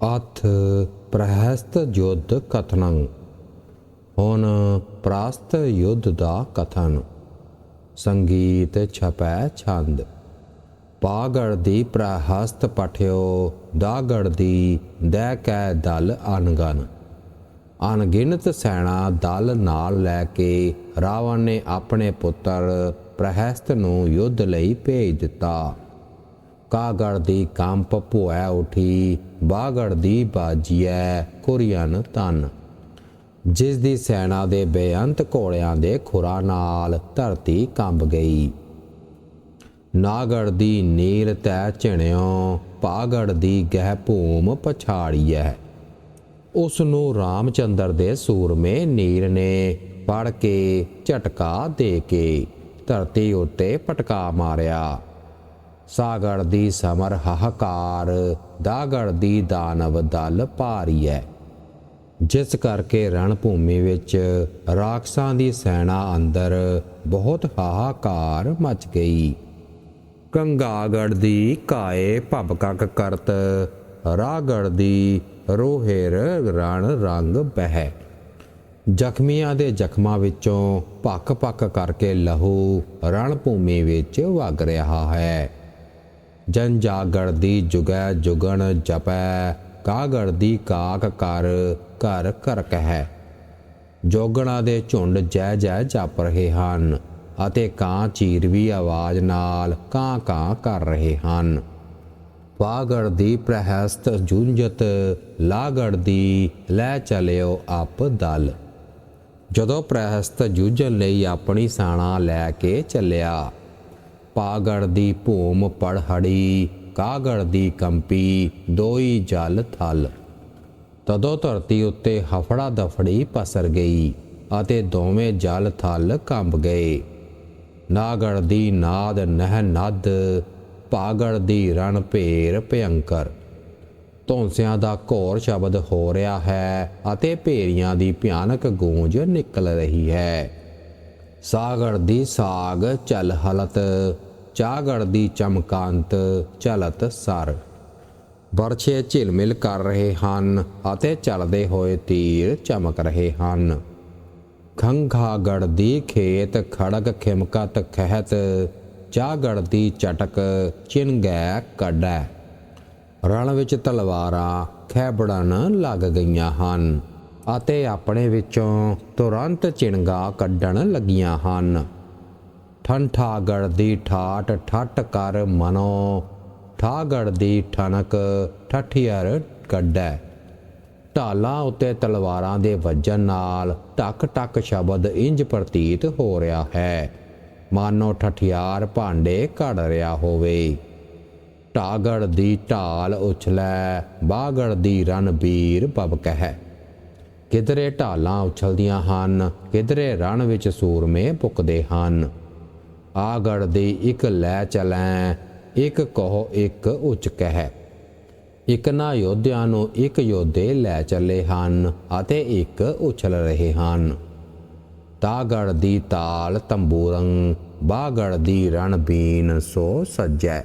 ਅਥ ਪ੍ਰਹਸਤ ਯੁੱਧ ਕਥਨੰ, ਹੁਣ ਪ੍ਰਾਸਤ ਯੁੱਧ ਦਾ ਕਥਨ। ਸੰਗੀਤ ਛਪੈ ਛੰਦ, ਪਾਗੜ ਦੀ ਪ੍ਰਹਸਤ ਪਠਿਓ, ਦਾਗੜ ਦੀ ਦਹਿ ਕੈ ਦਲ ਅਨਗਨ। ਅਣਗਿਣਤ ਸੈਣਾ ਦਲ ਨਾਲ ਲੈ ਕੇ ਰਾਵਣ ਨੇ ਆਪਣੇ ਪੁੱਤਰ ਪ੍ਰਹਸਤ ਨੂੰ ਯੁੱਧ ਲਈ ਭੇਜ ਦਿੱਤਾ। ਕਾਗੜ ਦੀ ਕੰਪ ਭੋਇ ਉਠੀ, ਬਾਗੜ ਦੀ ਬਾਜੀਐ ਕੁਰੀਅਨ ਤਨ ਜਿਸ ਦੀ ਸੈਨਾ ਦੇ ਬੇਅੰਤ ਘੋੜਿਆਂ ਦੇ ਖੁਰਾ ਨਾਲ ਧਰਤੀ ਕੰਬ ਗਈ। ਨਾਗੜ ਦੀ ਨੀਰ ਤੈ ਝਿਣਿਓ, ਪਾਗੜ ਦੀ ਗਹਿ ਭੂਮ ਪਛਾੜੀਐ। ਉਸ ਨੂੰ ਰਾਮਚੰਦਰ ਦੇ ਸੂਰਮੇ ਨੀਰ ਨੇ ਫੜ ਕੇ ਝਟਕਾ ਦੇ ਕੇ ਧਰਤੀ ਉੱਤੇ ਪਟਕਾ ਮਾਰਿਆ। ਸਾਗੜ ਦੀ ਸਮਰ ਹਾਹਾਕਾਰ, ਦਾਗੜ ਦੀ ਦਾਨਵ ਦਲ ਭਾਰੀਐ। ਜਿਸ ਕਰਕੇ ਰਣ ਭੂਮੀ ਵਿੱਚ ਰਾਖਸਾਂ ਦੀ ਸੈਨਾ ਅੰਦਰ ਬਹੁਤ ਹਾਹਾਕਾਰ ਮਚ ਗਈ। ਕੰਗਾਗੜ ਦੀ ਕਾਏ ਭਬਕਕ ਕਰਤ, ਰਾਗੜ ਦੀ ਰੋਹੇਰ ਰਣ ਰੰਗ ਬਹਿ। ਜ਼ਖਮੀਆਂ ਦੇ ਜ਼ਖਮਾਂ ਵਿੱਚੋਂ ਭੱਕ ਭੱਕ ਕਰਕੇ ਲਹੂ ਰਣ ਭੂਮੀ ਵਿੱਚ ਵਗ ਰਿਹਾ ਹੈ। ਜਨ ਜਾਗੜ ਦੀ ਜੁਗੈ ਜੁਗਣ ਜਪੈ, ਕਾਗੜ ਦੀ ਕਾਕ ਕਰ, ਘਰ ਘਰ ਕਹਿ। ਜੋਗਣਾ ਦੇ ਝੁੰਡ ਜੈ ਜੈ ਜਪ ਰਹੇ ਹਨ, ਅਤੇ ਕਾਂ ਚੀਰਵੀ ਆਵਾਜ਼ ਨਾਲ ਕਾਂ ਕਾਂ ਕਰ ਰਹੇ ਹਨ। ਪਾਗੜ ਦੀ ਪ੍ਰਹਸਤ ਜੁੰਜਤ, ਲਾਗੜ ਦੀ ਲੈ ਚਲਿਓ ਆਪ ਦਲ। ਜਦੋਂ ਪ੍ਰਹਸਤ ਜੂਝਣ ਲਈ ਆਪਣੀ ਸਾਣਾ ਲੈ ਕੇ ਚੱਲਿਆ ਪਾਗੜ ਦੀ ਭੂਮ ਪੜਹੜੀ, ਕਾਗੜ ਦੀ ਕੰਪੀ, ਦੋਈ ਜਲ ਥਲ। ਤਦੋਂ ਧਰਤੀ ਉੱਤੇ ਹਫੜਾ ਦਫੜੀ ਪਸਰ ਗਈ ਅਤੇ ਦੋਵੇਂ ਜਲ ਥਲ ਕੰਬ ਗਏ। ਨਾਗੜ ਦੀ ਨਾਦ ਨਹਿ ਨਦ, ਪਾਗੜ ਦੀ ਰਣ ਭੇਰ ਭਯੰਕਰ ਧੌਂਸਿਆਂ ਦਾ ਘੋਰ ਸ਼ਬਦ ਹੋ ਰਿਹਾ ਹੈ ਅਤੇ ਭੇਰੀਆਂ ਦੀ ਭਿਆਨਕ ਗੂੰਜ ਨਿਕਲ ਰਹੀ ਹੈ। ਸਾਗੜ ਦੀ ਸਾਗ ਚਲ ਹਲਤ ਚਾਗੜ ਦੀ ਚਮਕਾਂਤ ਚਲਤ ਸਰ। ਵਰਛੇ ਝਿਲਮਿਲ ਕਰ ਰਹੇ ਹਨ ਅਤੇ ਚੱਲਦੇ ਹੋਏ ਤੀਰ ਚਮਕ ਰਹੇ ਹਨ। ਖੰਘਾਗੜ ਦੀ ਖੇਤ ਖੜਕ ਖਿਮਕਤ ਖਹਿਤ, ਚਾਗੜ ਦੀ ਚਟਕ ਚਿੰਗੈ ਕੱਢੈ। ਰਣ ਵਿੱਚ ਤਲਵਾਰਾਂ ਖੈਬੜਨ ਲੱਗ ਗਈਆਂ ਹਨ ਅਤੇ ਆਪਣੇ ਵਿੱਚੋਂ ਤੁਰੰਤ ਚਿੰਗਾ ਕੱਢਣ ਲੱਗੀਆਂ ਹਨ। ਠੰਠਾਗੜ ਦੀ ਠਾਟ ਠੱਟ ਕਰ ਮਨੋ, ਠਾਗੜ ਦੀ ਠਣਕ ਠਠਿਆਰ ਕੱਢੈ। ਢਾਲਾਂ ਉੱਤੇ ਤਲਵਾਰਾਂ ਦੇ ਵੱਜਣ ਨਾਲ ਟਕ ਟਕ ਸ਼ਬਦ ਇੰਜ ਪ੍ਰਤੀਤ ਹੋ ਰਿਹਾ ਹੈ। ਮਾਨੋ ਠਠਿਆਰ ਭਾਂਡੇ ਘੜ ਰਿਹਾ ਹੋਵੇ। ਢਾਗੜ ਦੀ ਢਾਲ ਉਛਲੈ, ਬਾਗੜ ਦੀ ਰਣਬੀਰ ਬਬਕਹਿ ਕਿਧਰੇ ਢਾਲਾਂ ਉਛਲਦੀਆਂ ਹਨ, ਕਿਧਰੇ ਰਣ ਵਿੱਚ ਸੂਰਮੇ ਪੁੱਕਦੇ ਹਨ। ਆਗੜ ਦੀ ਇੱਕ ਲੈ ਚਲੈ, ਇੱਕ ਕਹੋ ਇੱਕ ਉੱਚ ਕਹਿ। ਇੱਕ ਨਾ ਯੋਧਿਆਂ ਨੂੰ ਇੱਕ ਯੋਧੇ ਲੈ ਚੱਲੇ ਹਨ ਅਤੇ ਇੱਕ ਉਛਲ ਰਹੇ ਹਨ। ਤਾਗੜ ਦੀ ਤਾਲ ਤੰਬੂਰੰ, ਬਾਗੜ ਦੀ ਰਣਬੀਨ ਸੋ ਸੱਜੈ।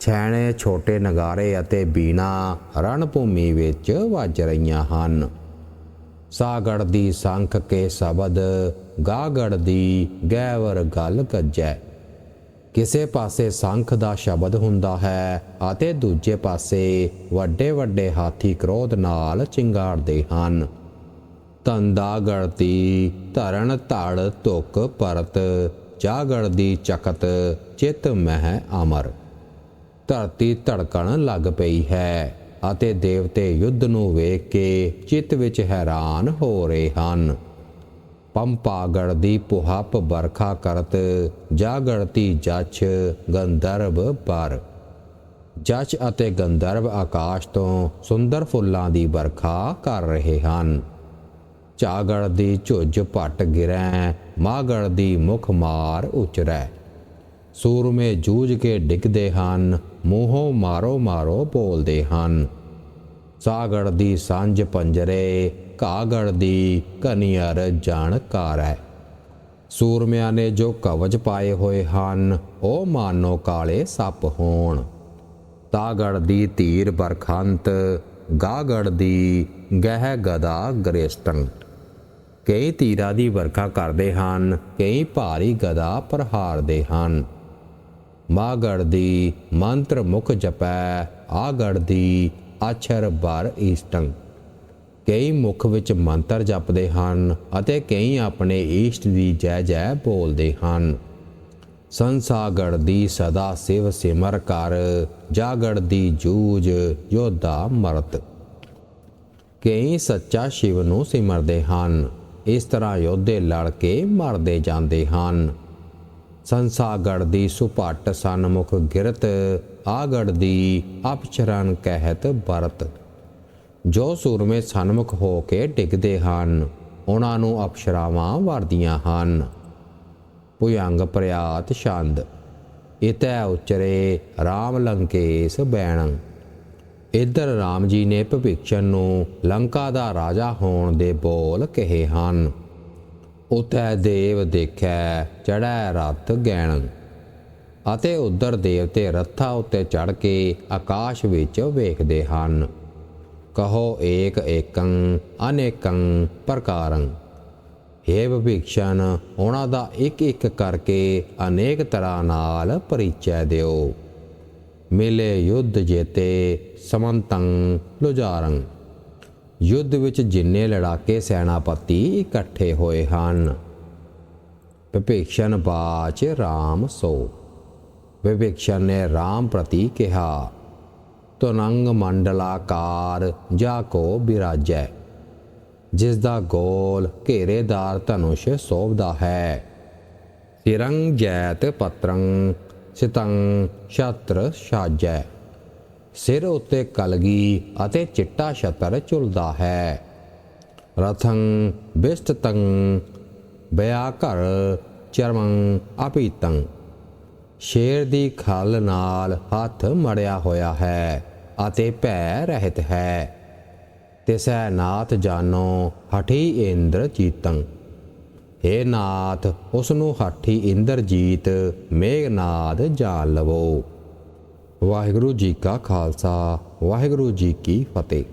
ਛੈਣੇ ਛੋਟੇ ਨਗਾਰੇ ਅਤੇ ਬੀਨਾ ਰਣ ਭੂਮੀ ਵਿੱਚ ਵੱਜ ਰਹੀਆਂ ਹਨ। ਸਾਗੜ ਦੀ ਸੰਖ ਕੇ ਸ਼ਬਦ ਗਾਗੜ ਦੀ ਗੈਵਰ ਗੱਲ ਗੱਜੈ ਕਿਸੇ ਪਾਸੇ ਸੰਖ ਦਾ ਸ਼ਬਦ ਹੁੰਦਾ ਹੈ ਅਤੇ ਦੂਜੇ ਪਾਸੇ ਵੱਡੇ ਵੱਡੇ ਹਾਥੀ ਕ੍ਰੋਧ ਨਾਲ ਚਿੰਗਾੜਦੇ ਹਨ। ਤੰਦਾਗੜ ਗੜਤੀ ਧਰਨ ਧੜ ਧੁੱਕ ਪਰਤ, ਜਾਗੜ ਦੀ ਚਕਤ ਚਿਤ ਮਹਿ ਅਮਰ। ਧਰਤੀ ਧੜਕਣ ਲੱਗ ਪਈ ਹੈ ਅਤੇ ਦੇਵਤੇ ਯੁੱਧ ਨੂੰ ਵੇਖ ਕੇ ਚਿੱਤ ਵਿੱਚ ਹੈਰਾਨ ਹੋ ਰਹੇ ਹਨ। ਪੰਪਾਗੜ ਦੀ ਪੁਹਪ ਬਰਖਾ ਕਰਤ ਜਾਗੜਤੀ ਜਛ ਗੰਧਰਵ ਪਰ। ਜਛ ਅਤੇ ਗੰਧਰਵ ਆਕਾਸ਼ ਤੋਂ ਸੁੰਦਰ ਫੁੱਲਾਂ ਦੀ ਵਰਖਾ ਕਰ ਰਹੇ ਹਨ। ਝਾਗੜ ਦੀ ਝੁੱਜ ਪਟ ਗਿਰੈ, ਮਾਗੜ ਦੀ ਮੁਖ ਮਾਰ ਉਚਰੈ। ਸੂਰਮੇ ਜੂਝ ਕੇ ਡਿੱਗਦੇ ਹਨ, ਮੂੰਹੋਂ ਮਾਰੋ ਮਾਰੋ ਬੋਲਦੇ ਹਨ। ਸਾਗੜ ਦੀ ਸਾਂਝ ਪੰਜਰੇ ਕਾਗੜ ਦੀ ਕਨੀਅਰ ਜਾਣਕਾਰ ਹੈ ਸੂਰਮਿਆਂ ਨੇ ਜੋ ਕਵਚ ਪਾਏ ਹੋਏ ਹਨ, ਉਹ ਮਾਨੋ ਕਾਲੇ ਸੱਪ ਹੋਣ। ਤਾਗੜ ਦੀ ਧੀਰ ਬਰਖੰਤ, ਗਾਗੜ ਦੀ ਗਹਿ ਗਦਾ ਗ੍ਰੇਸਟੰ ਕਈ ਤੀਰਾਂ ਦੀ ਵਰਖਾ ਕਰਦੇ ਹਨ, ਕਈ ਭਾਰੀ ਗਦਾ ਪ੍ਰਹਾਰਦੇ ਹਨ। ਮਾਗੜ ਦੀ ਮੰਤਰ ਮੁਖ ਜਪੈ, ਆਗੜ ਦੀ ਅਛਰ ਬਰ ਈਸਟੰ। ਕਈ ਮੁਖ ਵਿੱਚ ਮੰਤਰ ਜਪਦੇ ਹਨ ਅਤੇ ਕਈ ਆਪਣੇ ਈਸ਼ਟ ਦੀ ਜੈ ਜੈ ਬੋਲਦੇ ਹਨ। ਸੰਸਾਗੜ ਦੀ ਸਦਾ ਸਿਵ ਸਿਮਰ ਕਰ, ਜਾਗੜ ਦੀ ਜੂਝ ਯੋਧਾ ਮਰਤ। ਕਈ ਸੱਚਾ ਸ਼ਿਵ ਨੂੰ ਸਿਮਰਦੇ ਹਨ, ਇਸ ਤਰ੍ਹਾਂ ਯੋਧੇ ਲੜ ਕੇ ਮਰਦੇ ਜਾਂਦੇ ਹਨ। ਸੰਸਾਗੜ ਦੀ ਸੁਪਾਟ ਸਨਮੁਖ ਗਿਰਤ, ਆਗੜ ਦੀ ਅਪਚਰਨ ਕਹਿਤ ਬਰਤ ਜੋ ਸੂਰਮੇ ਸਨਮੁਖ ਹੋ ਕੇ ਡਿੱਗਦੇ ਹਨ, ਉਹਨਾਂ ਨੂੰ ਅਪਸ਼ਰਾਵਾਂ ਵਰਦੀਆਂ ਹਨ। ਭੁਯੰਗ ਪ੍ਰਿਆਤ ਛੰਦ, ਇਤੈ ਉਚਰੇ RAM ਲੰਕੇਸ ਬੈਣੰ। ਇੱਧਰ RAM ਜੀ ਨੇ ਭਵਿਕਸ਼ਨ ਨੂੰ ਲੰਕਾ ਦਾ ਰਾਜਾ ਹੋਣ ਦੇ ਬੋਲ ਕਹੇ ਹਨ। ਉਤੈ ਦੇਵ ਦੇਖੈ ਚੜੈ ਰਥ ਗੈਣ ਅਤੇ ਉਧਰ ਦੇਵਤੇ ਰੱਥਾਂ ਉੱਤੇ ਚੜ ਕੇ ਆਕਾਸ਼ ਵਿੱਚ ਵੇਖਦੇ ਹਨ। ਕਹੋ ਏਕ ਏਕੰ, ਅਨੇਕੰ ਪ੍ਰਕਾਰੰ। ਹੇ ਭਿਕਸ਼ਨ, ਉਹਨਾਂ ਦਾ ਇੱਕ ਇੱਕ ਕਰਕੇ ਅਨੇਕ ਤਰ੍ਹਾਂ ਨਾਲ ਪਰਿਚੈ ਦਿਓ। ਮਿਲੇ ਯੁੱਧ ਜੇਤੇ ਸਮੰਤੰ ਲੁਜਾਰੰ। ਯੁੱਧ ਵਿੱਚ ਜਿੰਨੇ ਲੜਾਕੇ ਸੈਨਾਪਤੀ ਇਕੱਠੇ ਹੋਏ ਹਨ। ਵਿਭੀਸ਼ਣ ਬਾਚ RAM ਸੋ। ਵਿਭੀਸ਼ਣ ਨੇ RAM ਪ੍ਰਤੀ ਕਿਹਾ ਤੁਨੰਗ ਮੰਡਲਾਕਾਰ ਜਾ ਕੋ ਬਿਰਾਜੈ ਜਿਸ ਦਾ ਗੋਲ ਘੇਰੇਦਾਰ ਧਨੁਸ਼ ਸੋਭਦਾ ਹੈ। ਸਿਰੰਗ ਜੈਤ ਪਤਰੰ, ਸਿਤੰ ਛਤਰ ਸਾਜੈ ਸਿਰ ਉੱਤੇ ਕਲਗੀ ਅਤੇ ਚਿੱਟਾ ਛਤਰ ਝੁਲਦਾ ਹੈ। ਰਥੰ ਬਿਸਤੰ ਬਿਆ ਘਰ ਚਰਮੰ ਆਪੀਤੰ ਸ਼ੇਰ ਦੀ ਖਲ ਨਾਲ ਹੱਥ ਮੜਿਆ ਹੋਇਆ ਹੈ। ਅਤੇ ਭੈ ਰਹਿਤ ਹੈ। ਤਿਸੈ ਨਾਥ ਜਾਨੋ, ਹਠੀ ਇੰਦਰ ਜੀਤੰ ਹੇ ਨਾਥ ਉਸ ਨੂੰ ਹਠੀ ਇੰਦਰਜੀਤ ਮੇਘਨਾਦ ਜਾਣ ਲਵੋ। ਵਾਹਿਗੁਰੂ ਜੀ ਕਾ ਖਾਲਸਾ, ਵਾਹਿਗੁਰੂ ਜੀ ਕੀ ਫਤਿਹ।